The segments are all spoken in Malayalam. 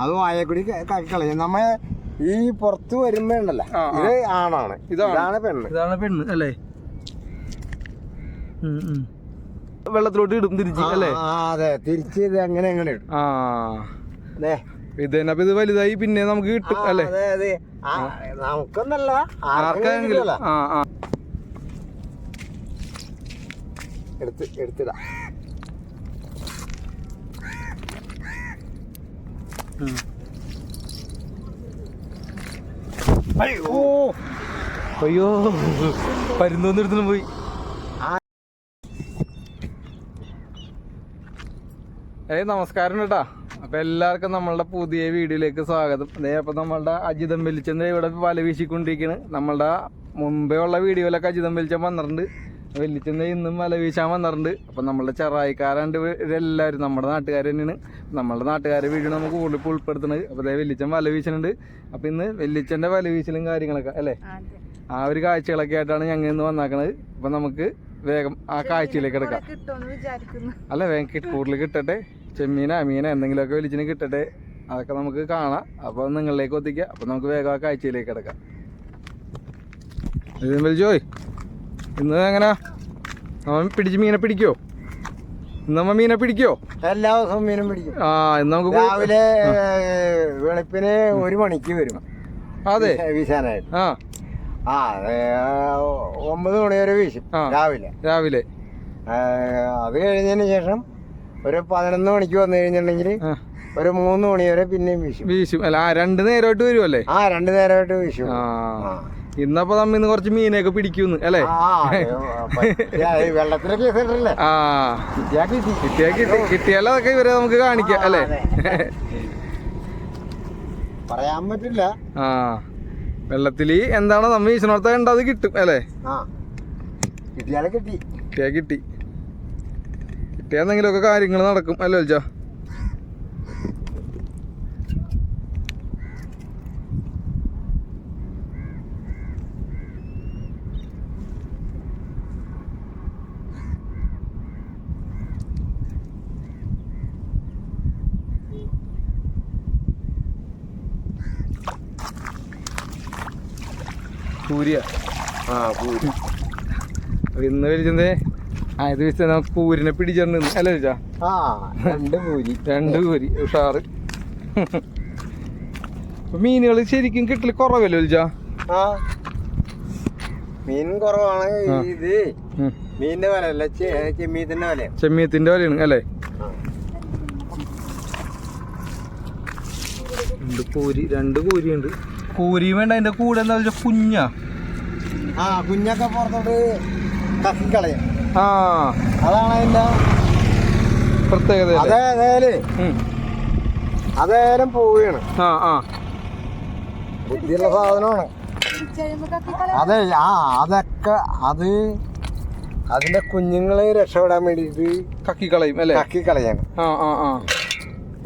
അത് വായക്കൂടി കളയും. നമ്മ ഈ പുറത്ത് വരുമ്പോ ഉണ്ടല്ലോ ആ, ആ. ഇത് ആണാണ്. ഇതാണ്. പെണ്ണ്. ഇതാണ് പെണ്ണ് അല്ലേ. വെള്ളത്തിലോട്ട് ഇടും തിരിച്ച് അല്ലേ? അതെ തിരിച്ച് ഇത് അങ്ങനെ അങ്ങനെ ഇടും. ആ. ഇത് തന്നെ ഇത് വലുതായി പിന്നെ നമുക്ക് കിട്ടും അല്ലേ? നമുക്കൊന്നല്ല ആർക്കെങ്കിലും ആർക്കെങ്കിലും ആ ആ. എടുത്ത് എടുത്തിടാ. അയ്യോ. പരുന്തോന്ന് എടുത്തിട്ട് പോയി. ഏയ് നമസ്കാരം കേട്ടാ അപ്പൊ എല്ലാവർക്കും നമ്മളുടെ പുതിയ വീഡിയോയിലേക്ക് സ്വാഗതം. അതേ അപ്പൊ നമ്മളുടെ അജിതം വലിച്ചന്റെ ഇവിടെ വല വീശിക്കൊണ്ടിരിക്കണ്. നമ്മളുടെ മുമ്പേ ഉള്ള വീഡിയോയിലൊക്കെ അജിതം വലിച്ചാൻ വന്നിട്ടുണ്ട്. വെല്ലിച്ചന്റെ ഇന്നും വല വീശാൻ വന്നിട്ടുണ്ട്. അപ്പൊ നമ്മളുടെ ചെറായിക്കാരുണ്ട് ഇവരെല്ലാവരും നമ്മുടെ നാട്ടുകാർ തന്നെയാണ്. നമ്മളുടെ നാട്ടുകാരെ വീഡിയോ നമുക്ക് കൂടുതൽ ഇപ്പോൾ ഉൾപ്പെടുത്തുന്നത്. അപ്പൊ അതേ വെല്ലിച്ചൻ വല വീശലുണ്ട് അപ്പൊ ഇന്ന് വെല്ലിച്ചന്റെ വല വീശലും കാര്യങ്ങളൊക്കെ അല്ലേ? ആ ഒരു കാഴ്ചകളൊക്കെ ആയിട്ടാണ് ഞങ്ങൾ ഇന്ന് വന്നാക്കണത്. അപ്പൊ നമുക്ക് വേഗം ആ കാഴ്ചയിലേക്ക് എടുക്കാം. അല്ല വേഗം കൂടുതൽ കിട്ടട്ടെ. ചെമ്മീന അമീന എന്തെങ്കിലുമൊക്കെ വലിച്ചിന് കിട്ടട്ടെ. അതൊക്കെ നമുക്ക് കാണാം. അപ്പോൾ നിങ്ങളിലേക്ക് ഒത്തിക്കാം അപ്പോൾ നമുക്ക് വേഗം ആ കാഴ്ചയിലേക്ക് കിടക്കാം. ഇത് വലിച്ചോയ് ഇന്ന് എങ്ങനെയാ? അവൻ പിടിച്ച് മീനെ പിടിക്കോ നമ്മ മീനെ പിടിക്കോ? എല്ലാ ദിവസവും മീനും പിടിക്കും. ആ ഇന്ന് നമുക്ക് രാവിലെ വെളുപ്പിന് ഒരു മണിക്ക് വരും. അതെ. വീശ- വീശാനായിട്ട് ആ. ആ ഒമ്പത് മണി വരെ വീശും രാവിലെ. രാവിലെ. അത് കഴിഞ്ഞതിന് ശേഷം ഒരു പതിനൊന്ന് മണിക്ക് വന്നു കഴിഞ്ഞിട്ടുണ്ടെങ്കിൽ ഒരു മൂന്ന് മണി വരെ പിന്നെയും വീശും. വീശും. അല്ല ആ രണ്ട് നേരമായിട്ട് വരുമല്ലേ ആ രണ്ടു നേരമായിട്ട് വീശും. ആ. ഇന്നപ്പോ നമ്മ ഇന്ന് കുറച്ച് മീനൊക്കെ പിടിക്കുന്നു അല്ലേ? ആ, കിട്ടിയാ കിട്ടി. കിട്ടിയാ കിട്ടി. കിട്ടിയാലോ അതൊക്കെ ഇവരെ നമുക്ക് കാണിക്കാം അല്ലേ? പറയാൻ പറ്റില്ല. ആ. വെള്ളത്തിൽ എന്താണോ നമ്മ ഈശ്വരത്തെ കണ്ടത് കിട്ടും അല്ലേ? കിട്ടിയാലേ കിട്ടി. കിട്ടിയാ കിട്ടി. കിട്ടിയാ എന്തെങ്കിലുമൊക്കെ കാര്യങ്ങൾ നടക്കും അല്ലേ അൽജ കൂരിയ ആ പൂരി. ഇന്ന് വലിച്ചതേ ആ ഇത് വെച്ചാൽ നമുക്ക് പൂരിനെ പിടിച്ചിട്ടുണ്ട് അല്ലേ ആ രണ്ട് പൂരി. രണ്ട് പൂരി. ഉഷാറ്. മീനുകൾ ശരിക്കും കിട്ടൽ കുറവല്ലേ ആ. മീൻ കുറവാണ്. ഇത്. മീനിന്റെ വില അല്ല ചെമ്മീത്തിന്റെ വില ചെമ്മീത്തിന്റെ വിലയാണ് അല്ലേ? രണ്ട് പൂരി രണ്ട് കൂരിയുണ്ട് കൂരി വേണ്ട അതിന്റെ കൂടെ എന്താ വെച്ചാൽ കുഞ്ഞ. ആ കുഞ്ഞൊക്കെ പുറത്തോട്ട് കക്കിക്കളയും ആ. അതാണ് അതിന്റെ പ്രത്യേകത അതേ അതേൽ പോവുകയാണ്. ആ ആ. ബുദ്ധിയുള്ള സാധനമാണ്. അതെ ആ അതൊക്കെ അത് അതിന്റെ കുഞ്ഞുങ്ങളെ രക്ഷപ്പെടാൻ വേണ്ടിയിട്ട് കക്കിക്കളയും അല്ലേ? കക്കിക്കളയാണ് ആ ആ ആ.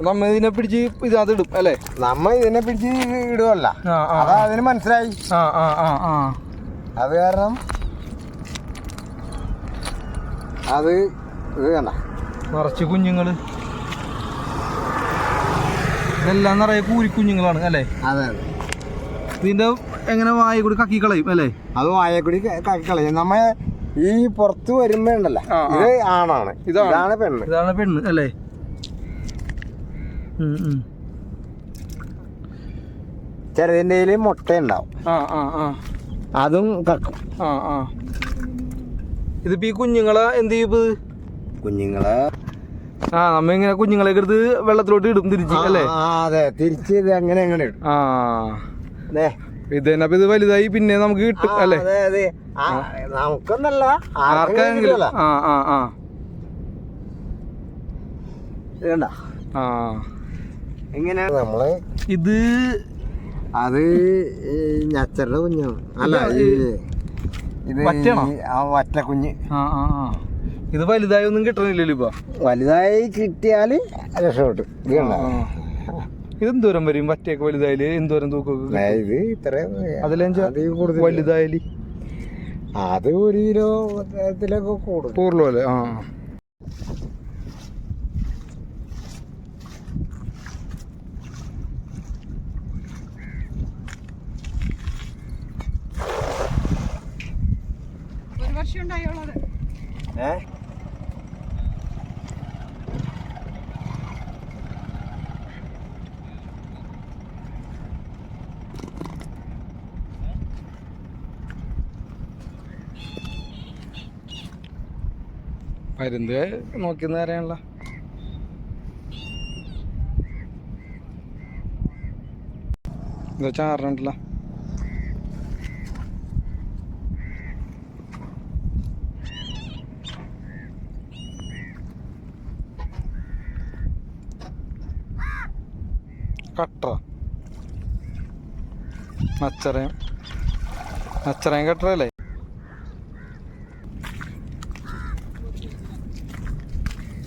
നമ്മ ഇതിനെ പിടിച്ച് ഇത് ഇടും അല്ലേ? നമ്മ ഇതിനെ പിടിച്ച് ഇടുവല്ല. അതാ അതിന് മനസ്സിലായി. അത് കാരണം അത് ഇത് കണ്ട നിറച്ച് കുഞ്ഞുങ്ങൾ. ഇതെല്ലാം നിറയെ കൂരിക്കുഞ്ഞുങ്ങളാണ് അല്ലേ? അതെ അതെ. ഇതിന്റെ എങ്ങനെ വായ കൂടി കക്കി കളയും അല്ലേ? അത് വായ കൂടി കക്കി കളയും. നമ്മ ഈ പുറത്ത് വരുമ്പോ ഉണ്ടല്ലോ ആ, ആ. ഇത് ആണാണ്. ഇതാണ് പെണ്ണ്. ഇതാണ് പെണ്ണ് അല്ലേ? ചെറുതിന്റെ മുട്ട ഉണ്ടാവും അതും കക്കും. ഇതിപ്പോ ഈ കുഞ്ഞുങ്ങളെ എന്ത് ചെയ്യും? കുഞ്ഞുങ്ങളെ ആ നമ്മ ഇങ്ങനെ കുഞ്ഞുങ്ങളെ എടുത്ത് വെള്ളത്തിലോട്ട് ഇടും തിരിച്ച് അല്ലേ? അതെ. തിരിച്ച് ഇത് അങ്ങനെ അങ്ങനെ ഇടും. ആ. ഇത് തന്നെ അപ്പൊ ഇത് വലുതായി പിന്നെ നമുക്ക് കിട്ടും അല്ലേ? നമുക്കൊന്നല്ല ആർക്കെങ്കിലും ആർക്കെങ്കിലും ആ ആ ആ. ആ. എങ്ങനെയാണ് നമ്മൾ ഇത് അത് ഞച്ചരുടെ കുഞ്ഞാണ് അല്ല ഇത് ആ വറ്റ കുഞ്ഞ് ആ ആ ആ ഇത് വലുതായി ഒന്നും കിട്ടണില്ലല്ലോ ഇപ്പൊ? വലുതായി കിട്ടിയാൽ രക്ഷപ്പെട്ടു. ഇത് കണ്ടോ? ഇത് എന്തോരം വരും വറ്റയൊക്കെ വലുതായാൽ? എന്തോരം തൂക്കൊക്കെ ഇത് ഇത്ര അതിലെന്താ അതിൽ കൂടുതൽ വലുതായാൽ? അത് ഒരു കിലോ ഇതിലൊക്കെ കൂടും പൂർല്ലോ അല്ലേ ആ. ഉണ്ടായുള്ളത് ഏ പരുന്ത് നോക്കിന്ന് പറയാനുള്ള എന്താ കട്ടറ. മച്ചറയും മച്ചറയും കട്ടറല്ലേ?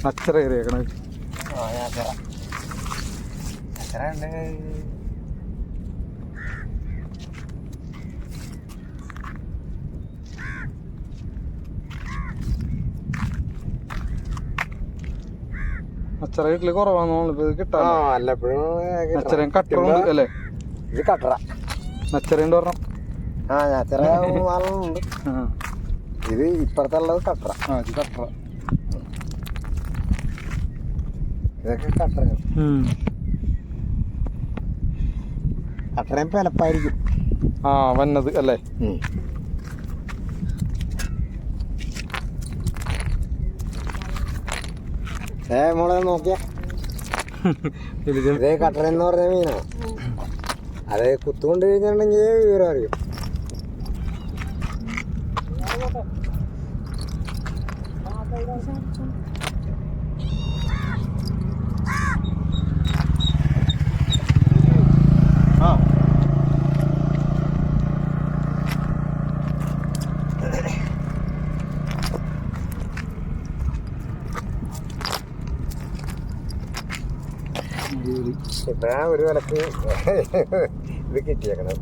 മച്ചറ കയറിയേക്കണ ഉണ്ട് കുറവാന്ന് തോന്നുന്നു. ഇപ്പൊ ഇത് കിട്ടാൻ വല്ലപ്പോഴും മച്ചറയും കട്ടറുണ്ട് അല്ലേ? ഇത് കട്ടറ. അച്ചറയുണ്ട് പറഞ്ഞ ആ ഞാൻ ചെറ നാളുണ്ട് ആ. ഇത് ഇപ്പുറത്തുള്ളത് കട്ടറ. ആ ഇത് കട്ടറ. ഇതൊക്കെ കട്ടറ കട്ടറയും പിലപ്പായിരിക്കും. ആ വന്നത് അല്ലേ? ഏ മോളെ നോക്കിയ. ഇതേ എന്ന് പറഞ്ഞ മീനാ. അത് കുത്തുകൊണ്ട് കഴിഞ്ഞിട്ടുണ്ടെങ്കിൽ വിവരം അറിയും. ആ ഇപ്പഴാണ് ഒരു വിലക്ക്. ഇത് കിട്ടിയേക്കണം.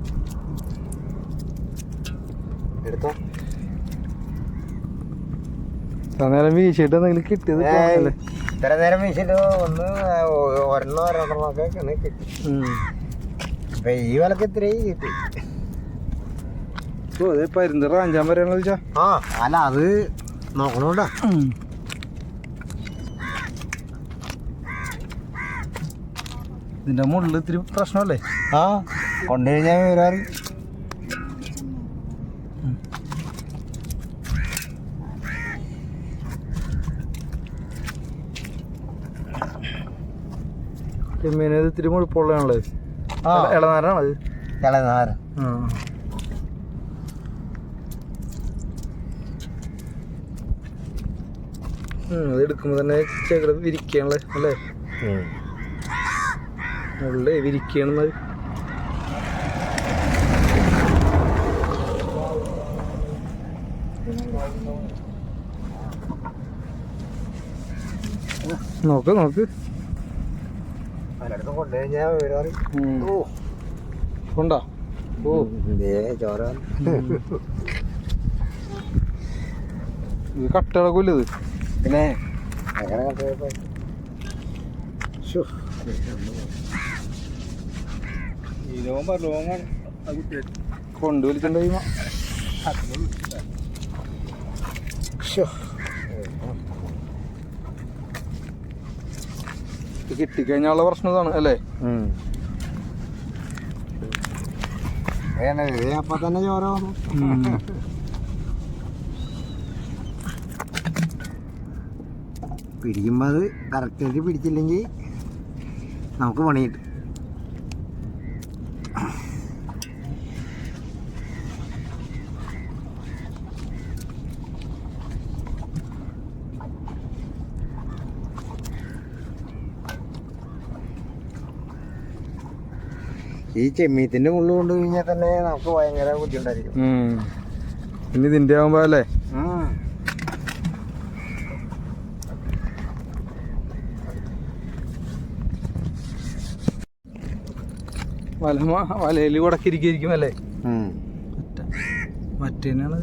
എടുത്തോ? നേരം വീശിട്ട് എന്തെങ്കിലും കിട്ടിയത് ഇത്ര നേരം വീശിട്ട് ഒന്ന് ഒരെണ്ണോ രണ്ടെണ്ണമൊക്കെ കിണി കിട്ടി. ഇപ്പൊ ഈ വിലക്ക് ഇത്രയും കിട്ടി. ഓ അതെ പരുന്ത് റാഞ്ചാൻ പറയാനുള്ള വെച്ചാ ആ അല്ല അത് നോക്കണോണ്ടാ ഇതിന്റെ മുകളിൽ ഇത്തിരി പ്രശ്നമല്ലേ? ആ കൊണ്ടുകഴിഞ്ഞാൽ വരാറ്. ചെമ്മീന് ഇത് ഇത്തിരി മുഴുപ്പുള്ളതാണല്ലേ ആ. ഇളനാരാണത് ഇളനാര അത് എടുക്കുമ്പോ തന്നെ ചെകിട വിരിക്കണല്ലേ? അല്ലേ? മുകളിലേ വിരിക്കണത് നോക്ക് നോക്ക്. കൊണ്ടാ? ഓ. ദേ ചോര ഇത് കട്ടളക്കൂല ഇത്? പിന്നെ അങ്ങനെ കൊണ്ട് വലിച്ചിട്ടുണ്ടായി ഇത് കിട്ടിക്കഴിഞ്ഞാലുള്ള പ്രശ്നം ഇതാണ് അല്ലേ അപ്പൊ തന്നെ ചോര പിടിക്കുമ്പോ പിടിക്കുമ്പോൾ അത് കറക്റ്റായിട്ട് പിടിച്ചില്ലെങ്കിൽ നമുക്ക് പണി കിട്ടും ഈ ചെമ്മീത്തിന്റെ മുള്ളു കൊണ്ട് കഴിഞ്ഞാൽ തന്നെ നമുക്ക് ഭയങ്കര ബുദ്ധിമുട്ടായിരിക്കും. ഇനി ഇതിന്റെ ആവുമ്പോ അല്ലേ? വലമ വലയിൽ കുടക്കിരിക്കും അല്ലേ? മറ്റേനാണ്.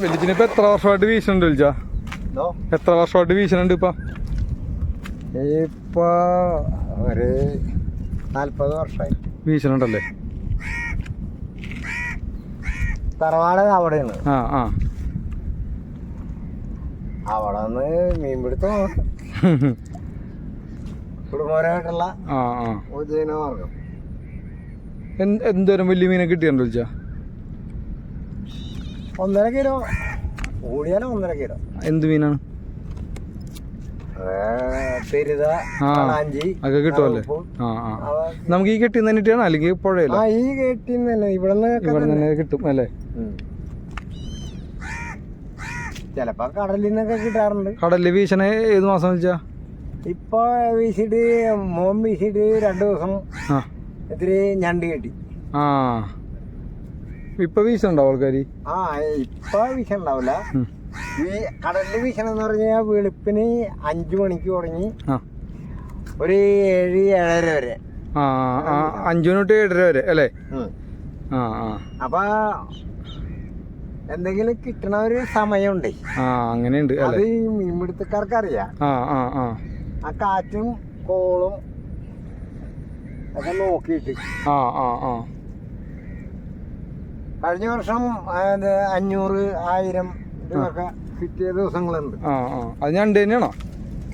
വെളിച്ചിനിപ്പോ എത്ര വർഷമായിട്ട് വീശുന്നുണ്ട് വിളിച്ചാ? എത്ര വർഷമായിട്ട് വീശണുണ്ട് ഇപ്പൊ? ഇപ്പൊ ഒരു നാല്പത് വർഷമായി. വീശണുണ്ടല്ലേ തറവാട് അവിടെയാണ്. ആ ആ. അവിടെ നിന്ന് മീൻപിടുത്തം കുടുംബപരമായിട്ടുള്ള ആ ആ. ഉപജീവനമാർഗം മാർഗം എന്തോരം വലിയ മീനെ കിട്ടിയുണ്ടോ ചോദിച്ചാ? ഒന്നര കിലോ. ഓടിയാലോ ഒന്നര കിലോ. എന്ത് മീനാണ്? ഒക്കെ കിട്ടുമല്ലേ. ആ ആ നമുക്ക് ഈ കെട്ടിന്ന് തന്നെ കിട്ടിയാണോ അല്ലെങ്കിൽ പുഴയില്ല ഈ കേട്ടിന്നല്ലേ. ഇവിടെ ഇവിടെ തന്നെ. കിട്ടും അല്ലേ? ചിലപ്പോ കടലിൽ നിന്നൊക്കെ കിട്ടാറുണ്ട്. കടലിൽ വീശണ ഏത് മാസം വെച്ചാ? ഇപ്പൊ വീശിട്ട് മോൻ വീശിട്ട് രണ്ടു ദിവസം ഇത്തിരി ഞണ്ട് കെട്ടി. ആ. ഇപ്പൊ വീശുണ്ടോ ആൾക്കാർ ആ ഇപ്പൊ വീശണ്ടാവില്ല. ഈ കടലിൽ വീശണം എന്ന് പറഞ്ഞാൽ വെളുപ്പിന് അഞ്ചു മണിക്ക് തുടങ്ങി ഒരു ഏഴ് ഏഴര വരെ. അഞ്ചു തൊട്ട് ഏഴര വരെ അല്ലേ? അപ്പൊ എന്തെങ്കിലും കിട്ടണ ഒരു സമയമുണ്ട്. അങ്ങനെയുണ്ട് അത് മീൻപിടുത്തക്കാർക്ക് അറിയാം ആ കാറ്റും കോളും ഒക്കെ നോക്കിയിട്ട്. ആ ആ ആ. കഴിഞ്ഞ വർഷം അഞ്ഞൂറ് ആയിരം ഇതൊക്കെ കിട്ടിയ ദിവസങ്ങളുണ്ട്. ആ ആ. അത് ഞണ്ട് തന്നെയാണോ?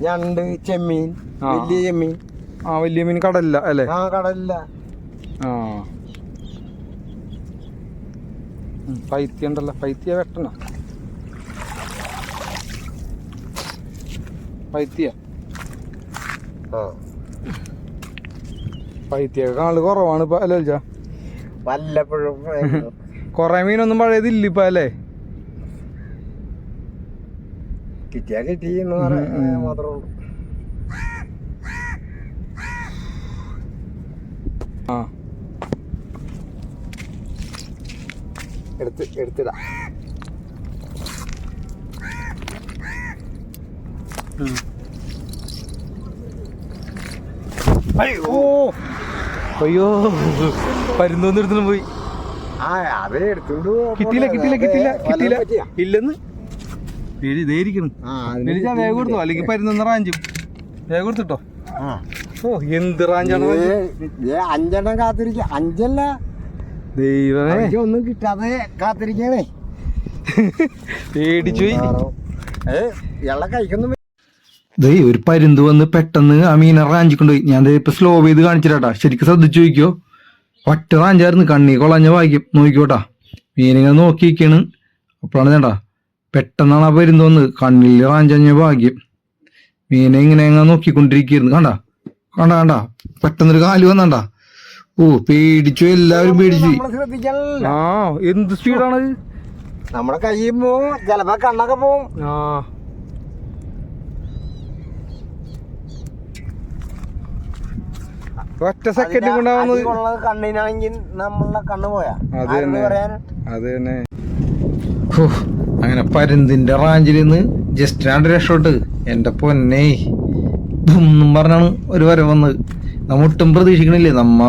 ഞണ്ട് ചെമ്മീൻ വലിയ ചെമ്മീൻ. ആ വലിയ മീൻ കടലില്ല അല്ലേ? ആ കടലില്ല. ആ. പൈത്തി ഉണ്ടല്ലോ. പൈത്തിയ വെട്ടണ. പൈത്തിയ? പൈത്തിയ കാണൽ കുറവാണ് ഇപ്പൊ അല്ലേ വല്ലപ്പോഴും കൊറേ മീനൊന്നും പഴയതില്ല ഇപ്പൊ അല്ലേ? കിട്ടിയാ കിട്ടി എന്ന് പറയാൻ. മാത്രമേ ഉള്ളൂ. ആ. എടുത്ത് എടുത്തിടാം. അയ്യോ. അയ്യോ. പരുന്തോന്ന് പോയി. ആ അത് എടുത്തോണ്ട് കിട്ടിയില്ല കിട്ടിയില്ല കിട്ടിയില്ല കിട്ടിയില്ല. ഇല്ലെന്ന്? ഇതേരിക്കണം ആ അതിന് വിളിച്ചാ വേഗം കൊടുത്തോ? അല്ലെങ്കിൽ പരുന്ന റാഞ്ചും. വേഗം കൊടുത്തിട്ടോ? ആ. ഓ എന്ത് റാഞ്ചാണ് ഏ, ഏ, അഞ്ചെണ്ണം കാത്തിരിക്ക. അഞ്ചല്ല. ദൈവമേ. ഒന്നും കിട്ടാതെ കാത്തിരിക്കണേ. പേടിച്ചു പോയി. ഏ കഴിക്കൊന്നും ദേ ഒരു പരുന്ത് വന്ന് പെട്ടെന്ന് ആ മീനെ റാഞ്ചിക്കൊണ്ട് പോയി ഞാൻ ഇപ്പൊ സ്ലോ ചെയ്ത് കാണിച്ചിട്ടാ ശരിക്കും ശ്രദ്ധിച്ചു നോക്കിയോ ഒറ്റ റാഞ്ചായിരുന്നു. കണ്ണി കൊളഞ്ഞ വായിക്കും നോക്കിക്കോട്ടാ. മീനിങ്ങനെ നോക്കിയിരിക്കാണ്. അപ്പോഴാണ് ചേട്ടാ പെട്ടെന്നാണ് ആ പരുന്ത് വന്ന് കണ്ണിൽ റാഞ്ചഞ്ഞ ഭാഗ്യം. മീനെ ഇങ്ങനെ എങ്ങനെ നോക്കിക്കൊണ്ടിരിക്കുന്നു കണ്ട? കണ്ട കണ്ട? പെട്ടെന്നൊരു കാൽ വന്നണ്ട? ഓ പേടിച്ചു. എല്ലാവരും പേടിച്ചു. നമ്മൾ ആ എന്ത് സ്പീഡാണ് നമ്മുടെ കയ്യും പോവും. ചിലപ്പോ കണ്ണൊക്കെ പോവും. ആ. ഒറ്റ സെക്കൻഡ് കൊണ്ടാവുന്നത് കണ്ണിനാണെങ്കിൽ നമ്മളുടെ കണ്ണ് പോയാ. അത് തന്നെ. അത് തന്നെ. അങ്ങനെ പരുന്തിന്റെ റാഞ്ചിൽ നിന്ന് ജസ്റ്റ് രണ്ട് രക്ഷോട്ട് എന്റെ പൊന്നേ. ഒന്നും പറഞ്ഞാണ് ഒരു വര വന്നത് നമ്മ ഒട്ടും പ്രതീക്ഷിക്കണില്ലേ. നമ്മ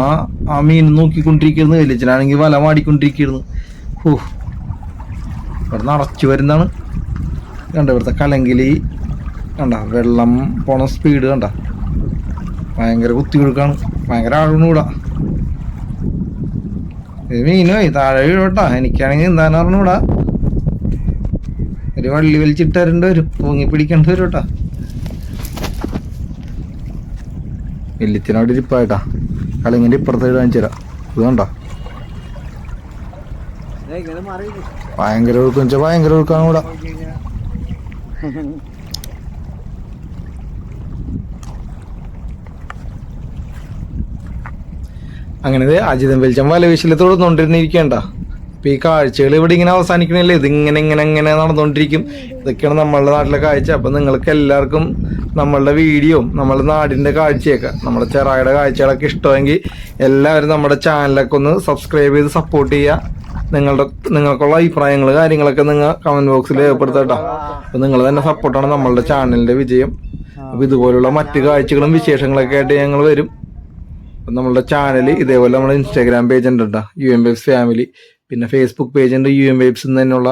ആ മീൻ നോക്കിക്കൊണ്ടിരിക്കുന്നു വലിച്ചനാണെങ്കിൽ വല മാടിക്കൊണ്ടിരിക്കുന്നു ഹൂ. ഇവിടെ നിറച്ചു വരുന്നതാണ്. കണ്ട ഇവിടുത്തെ കലങ്കിൽ കണ്ട വെള്ളം പോണ സ്പീഡ് കണ്ട. ഭയങ്കര കുത്തി കൊടുക്കാണ് ഭയങ്കര ആഴൂടാ ഇത് മീനുപോയി താഴെ വീഴോട്ടാ എനിക്കാണെങ്കിൽ എന്താണെന്ന് പറഞ്ഞൂടാ ഒരു വള്ളി വലിച്ചിട്ട് തരേണ്ടി വരും. പൊങ്ങി പിടിക്കേണ്ടി വരും കേട്ടാ. വെല്ലിത്തിനോട് ഇരിപ്പായിട്ടാ. അല്ലെങ്കിൽ ഇപ്പുറത്തെ കാണിച്ചു തരാം ഭയങ്കര ഒഴുക്കും വെച്ചാൽ ഭയങ്കര ഒഴുക്കാണ് കൂടാ അങ്ങനെ അജിതം വെളിച്ചം വല വിശലത്തോട് തുടർന്നുകൊണ്ടിരുന്നിരിക്കണ്ട അപ്പൊ ഈ കാഴ്ചകൾ ഇവിടെ ഇങ്ങനെ അവസാനിക്കണില്ലേ? ഇതിങ്ങനെ ഇങ്ങനെ ഇങ്ങനെ നടന്നുകൊണ്ടിരിക്കും. ഇതൊക്കെയാണ് നമ്മളുടെ നാട്ടിലെ കാഴ്ച. അപ്പൊ നിങ്ങൾക്ക് എല്ലാവർക്കും നമ്മളുടെ വീഡിയോ നമ്മളുടെ നാടിന്റെ കാഴ്ചയൊക്കെ നമ്മുടെ ചെറായുടെ കാഴ്ചകളൊക്കെ ഇഷ്ടമെങ്കിൽ എല്ലാവരും നമ്മുടെ ചാനലൊക്കെ ഒന്ന് സബ്സ്ക്രൈബ് ചെയ്ത് സപ്പോർട്ട് ചെയ്യുക. നിങ്ങളുടെ നിങ്ങൾക്കുള്ള അഭിപ്രായങ്ങൾ കാര്യങ്ങളൊക്കെ നിങ്ങൾ കമന്റ് ബോക്സിൽ രേഖപ്പെടുത്തട്ടോ അപ്പൊ നിങ്ങൾ തന്നെ സപ്പോർട്ടാണ് നമ്മളുടെ ചാനലിന്റെ വിജയം. അപ്പൊ ഇതുപോലുള്ള മറ്റു കാഴ്ചകളും വിശേഷങ്ങളൊക്കെ ആയിട്ട് ഞങ്ങൾ വരും. നമ്മളുടെ ചാനൽ ഇതേപോലെ നമ്മുടെ ഇൻസ്റ്റാഗ്രാം പേജ് ഉണ്ട് കേട്ടോ. യു എം എഫ് ഫാമിലി പിന്നെ ഫേസ്ബുക്ക് പേജിന്റെ യു എം വേബ്സ് തന്നെയുള്ള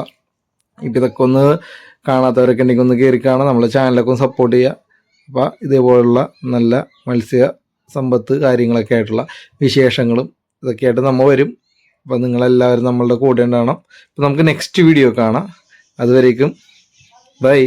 ഇപ്പം ഇതൊക്കെ ഒന്ന് കാണാത്തവരൊക്കെ ഉണ്ടെങ്കിൽ ഒന്ന് കയറി കാണാം നമ്മളെ ചാനലൊക്കെ ഒന്ന് സപ്പോർട്ട് ചെയ്യുക. അപ്പോൾ ഇതേപോലുള്ള നല്ല മത്സ്യ സമ്പത്ത് കാര്യങ്ങളൊക്കെ ആയിട്ടുള്ള വിശേഷങ്ങളും ഇതൊക്കെയായിട്ട് നമ്മൾ വരും. അപ്പോൾ നിങ്ങളെല്ലാവരും നമ്മളുടെ കൂടെ ഉണ്ടാവണം. അപ്പം നമുക്ക് നെക്സ്റ്റ് വീഡിയോ കാണാം. അതുവരേക്കും ബൈ